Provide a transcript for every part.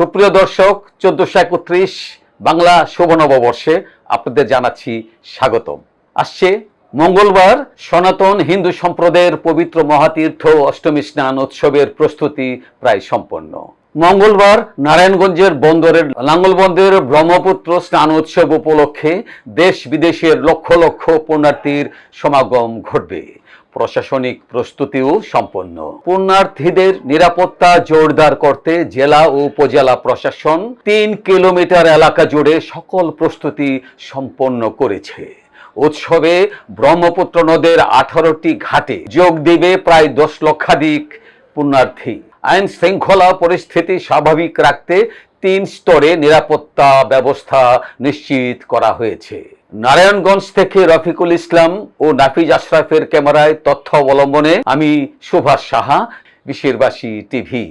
সুপ্রিয় দর্শক, চোদ্দশো একত্রিশ বাংলা শুভ নববর্ষে আপনাদের জানাচ্ছি স্বাগতম। আসছে মঙ্গলবার সনাতন হিন্দু সম্প্রদায়ের পবিত্র মহাতীর্থ অষ্টমী স্নান উৎসবের প্রস্তুতি প্রায় সম্পন্ন। মঙ্গলবার নারায়ণগঞ্জের বন্দরের লাঙ্গলবন্দরের ব্রহ্মপুত্র স্নান উৎসব উপলক্ষে দেশ বিদেশের লক্ষ লক্ষ পুণ্যার্থীর সমাগম ঘটবে। প্রশাসনিক প্রস্তুতিও সম্পন্ন। পুণ্যার্থীদের নিরাপত্তা জোরদার করতে জেলা ও উপজেলা প্রশাসন তিন কিলোমিটার এলাকা জুড়ে সকল প্রস্তুতি সম্পন্ন করেছে। উৎসবে ব্রহ্মপুত্র নদের আঠারোটি ঘাটে যোগ দিবে প্রায় দশ লক্ষাধিক পুণ্যার্থী। আইন শৃঙ্খলা পরিস্থিতি স্বাভাবিক রাখতে তিন স্তরে নিরাপত্তা ব্যবস্থা নিশ্চিত করা হয়েছে। নারায়ণগঞ্জ থেকে রফিকুল ইসলাম ও নাফিজ আশরাফের ক্যামেরায় তথ্য অবলম্বনে আমি সুভাষ সাহা বিশ্বেরবাসী টিভি।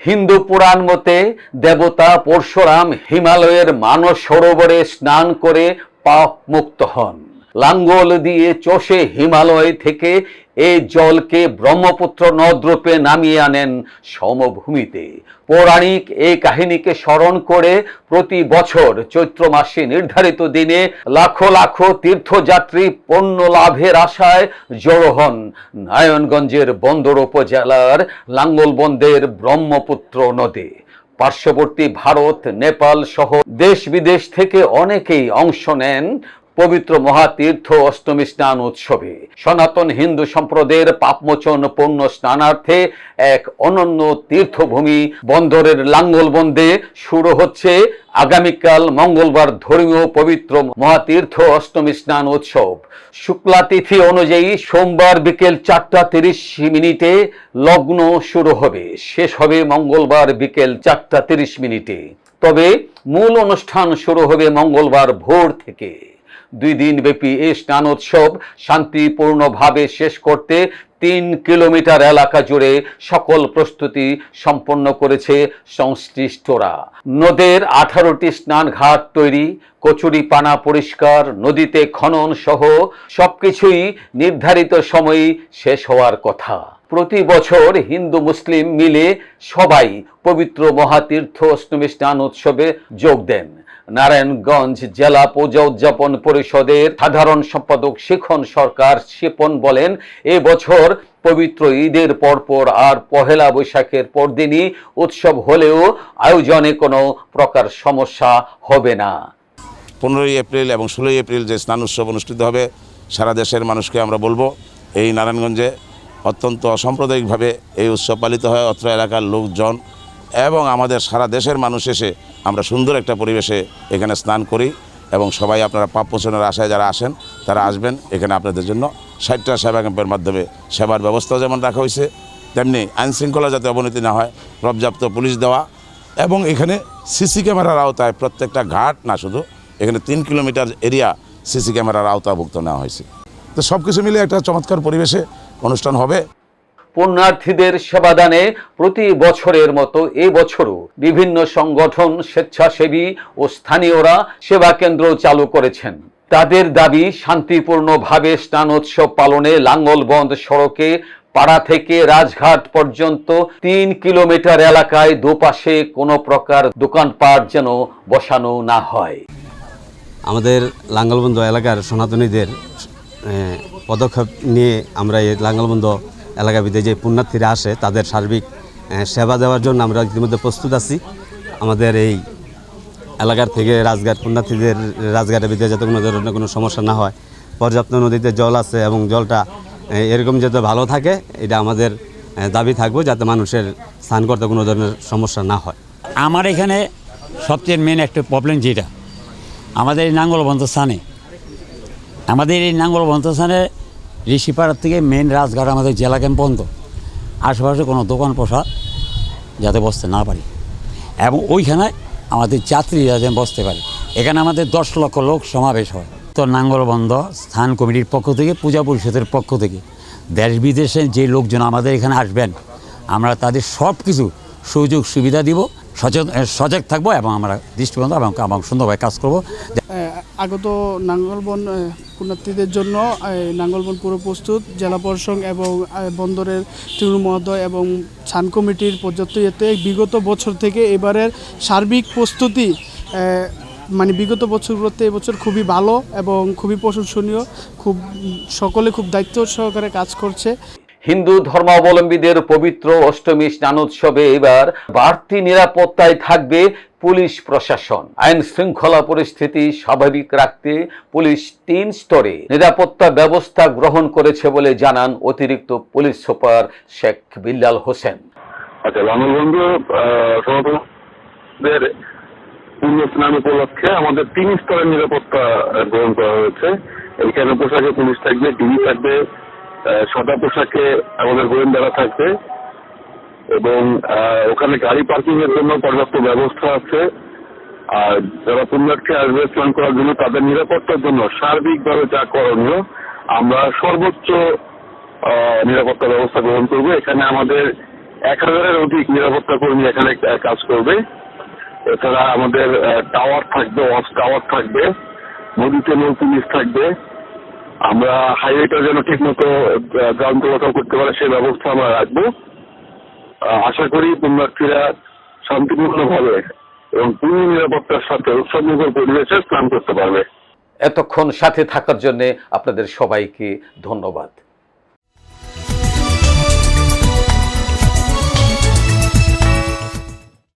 হিন্দু পুরাণ মতে দেবতা পরশুরাম হিমালয়ের মানস সরোবরে স্নান করে পাপ মুক্ত হন। লাঙ্গল দিয়ে চষে হিমালয় থেকে এই জলকে ব্রহ্মপুত্র নদরূপে নামিয়ে আনেন সমভূমিতে। পৌরাণিক এই কাহিনীকে স্মরণ করে প্রতি বছর চৈত্র মাসে নির্ধারিত দিনে লাখো লাখো তীর্থযাত্রী পণ্য লাভের আশায় জড়ো হন নারায়ণগঞ্জের বন্দর উপজেলার লাঙ্গলবন্দের ব্রহ্মপুত্র নদে। পার্শ্ববর্তী ভারত, নেপাল সহ দেশ বিদেশ থেকে অনেকেই অংশ নেন পবিত্র মহাতীর্থ অষ্টমী স্নান উৎসবে। সনাতন হিন্দু সম্প্রদায়ের পাপমোচন পূর্ণ স্নানার্থে এক অনন্য তীর্থভূমি বন্দরের লাঙ্গলবন্দে শুরু হচ্ছে। আগামীকাল মঙ্গলবার ধর্মীয় পবিত্র মহাতীর্থ অষ্টমী স্নান উৎসব। শুক্লা তিথি অনুযায়ী সোমবার বিকেল চারটা তিরিশ মিনিটে লগ্ন শুরু হবে। শেষ হবে মঙ্গলবার বিকেল চারটা তিরিশ মিনিটে। তবে মূল অনুষ্ঠান শুরু হবে মঙ্গলবার ভোর থেকে। দুই দিন ব্যাপী এই স্নানোৎসব শান্তিপূর্ণভাবে শেষ করতে তিন কিলোমিটার এলাকা জুড়ে সকল প্রস্তুতি সম্পন্ন করেছে সংশ্লিষ্টরা। নদের আঠারোটি স্নান ঘাট তৈরি কচুরি পানা পরিষ্কার, নদীতে খনন সহ সবকিছুই নির্ধারিত সময়ে শেষ হওয়ার কথা। প্রতি বছর হিন্দু মুসলিম মিলে সবাই পবিত্র মহাতীর্থ অষ্টমী স্নান উৎসবে যোগ দেন। নারায়ণগঞ্জ জেলা পূজা উদযাপন পরিষদের সাধারণ সম্পাদক শিখন সরকার শিপন বলেন, এ বছর পবিত্র ঈদের পরপর আর পহেলা বৈশাখের পরদিনই উৎসব হলেও আয়োজনে কোনো প্রকার সমস্যা হবে না। পনেরোই এপ্রিল এবং ষোলোই এপ্রিল যে স্নান উৎসব অনুষ্ঠিত হবে, সারা দেশের মানুষকে আমরা বলব, এই নারায়ণগঞ্জে অত্যন্ত অসাম্প্রদায়িকভাবে এই উৎসব পালিত হয়। অত্র এলাকার লোকজন এবং আমাদের সারা দেশের মানুষ এসে আমরা সুন্দর একটা পরিবেশে এখানে স্নান করি এবং সবাই আপনারা পাপ মোচনের আশায় যারা আসেন, তারা আসবেন এখানে আপনাদের জন্য। ষাটটা সেবা ক্যাম্পের মাধ্যমে সেবার ব্যবস্থাও যেমন রাখা হয়েছে, তেমনি আইন শৃঙ্খলা যাতে অবনতি না হয় পর্যাপ্ত পুলিশ দেওয়া এবং এখানে সিসি ক্যামেরার আওতায় প্রত্যেকটা ঘাট না শুধু, এখানে তিন কিলোমিটার এরিয়া সিসি ক্যামেরার আওতাভুক্ত নেওয়া হয়েছে। তো সব কিছু মিলে একটা চমৎকার পরিবেশে অনুষ্ঠান হবে। পুণ্যার্থীদের সেবাদানে প্রতি বছরের মতো এই বছরও বিভিন্ন সংগঠন, স্বেচ্ছাসেবী ও স্থানীয়রা সেবা কেন্দ্র চালু করেছেন। তাদের দাবি, শান্তিপূর্ণভাবে স্নানোৎসব পালনে লাঙ্গলবন্দ সড়কে পাড়া থেকে রাজঘাট পর্যন্ত তিন কিলোমিটার এলাকায় দুপাশে কোনো প্রকার দোকানপাট যেন বসানো না হয়। আমাদের লাঙ্গলবন্ধ এলাকার সনাতনীদের পদক্ষেপ নিয়ে আমরা এই লাঙ্গলবন্ধ এলাকা ভিতরে যে পুণ্যার্থীরা আসে, তাদের সার্বিক সেবা দেওয়ার জন্য আমরা ইতিমধ্যে প্রস্তুত আছি। আমাদের এই এলাকার থেকে রাজঘাট পুণ্যার্থীদের, রাজঘাটের ভিতরে যাতে কোনো ধরনের কোনো সমস্যা না হয়, পর্যাপ্ত নদীতে জল আছে এবং জলটা এরকম যাতে ভালো থাকে, এটা আমাদের দাবি থাকবে, যাতে মানুষের স্নান করতে কোনো ধরনের সমস্যা না হয়। আমার এখানে সবচেয়ে মেন একটা প্রবলেম যেটা, আমাদের এই নাঙ্গলবন্ত স্থানে, আমাদের এই নাঙ্গলবন্ত স্থানে ঋষিপাড়ার থেকে মেন রাজঘাট আমাদের জেলা ক্যাম্প পর্যন্ত। আশেপাশে কোনো দোকান পোষা যাতে বসতে না পারি। এবং ওইখানে আমাদের যাত্রীরা যেন বসতে পারে। এখানে আমাদের দশ লক্ষ লোক সমাবেশ হয়। তো নাঙ্গলবন্ধ স্থান কমিটির পক্ষ থেকে, পূজা পরিষদের পক্ষ থেকে, দেশ বিদেশে যে লোকজন আমাদের এখানে আসবেন, আমরা তাদের সব কিছু সুযোগ সুবিধা দিব সচেতন সজাগ থাকব এবং আমরা দৃষ্টিবন্ধ এবং এবং সুন্দরভাবে কাজ করব। আগত নাঙ্গলবন পুণ্যার্থীদের জন্য নাঙ্গলবন পুরো প্রস্তুত, জেলা প্রশাসন এবং বন্দরের তৃণমূল মহোদয় এবং ছান কমিটির পর্যাপ্ত ইয়েতে বিগত বছর থেকে এবারের সার্বিক প্রস্তুতি মানে বিগত বছরগুলোতে এবছর খুবই ভালো এবং খুবই প্রশংসনীয়, খুব, সকলে খুব দায়িত্ব সহকারে কাজ করছে। হিন্দু ধর্মাবলম্বীদের পবিত্র অষ্টমী স্নানোৎসবে এবার বাড়তি নিরাপত্তায় থাকবে পুলিশ প্রশাসন। আইন শৃঙ্খলা পরিস্থিতি স্বাভাবিক রাখতে পুলিশ তিন স্তরে নিরাপত্তা ব্যবস্থা গ্রহণ করেছে বলে জানান অতিরিক্ত পুলিশ সুপার শেখ বিল্লাল হোসেন। আচ্ছা উপলক্ষে আমাদের তিন স্তরের নিরাপত্তা গ্রহণ করা হয়েছে। এখানে পোশাকে পুলিশ থাকবে, ডিবি থাকবে সাদা পোশাকে আমাদের গোয়েন্দারা থাকবে এবং ওখানে গাড়ি পার্কিং এর জন্য পর্যাপ্ত ব্যবস্থা আছে। আর যারা পুণ্যার্থী আসবে স্নান করার জন্য, তাদের নিরাপত্তার জন্য সার্বিকভাবে যা করণীয়, আমরা সর্বোচ্চ নিরাপত্তা ব্যবস্থা গ্রহণ করব। এখানে আমাদের এক হাজারের অধিক নিরাপত্তা কর্মী এখানে কাজ করবে। এছাড়া আমাদের টাওয়ার থাকবে, ওয়াচ টাওয়ার থাকবে, নদীতে নৌ পুলিশ থাকবে। আমরা হাইওয়েটা যেন ঠিক মতো গ্রাম চলাচল করতে পারে সেই ব্যবস্থা আমরা রাখব। আশা করি পুণ্যার্থীরা শান্তিপূর্ণভাবে এবং পূর্ণ নিরাপত্তার সাথে উৎসবমুখর পরিবেশে স্নান করতে পারবে। এতক্ষণ সাথে থাকার জন্য আপনাদের সবাইকে ধন্যবাদ।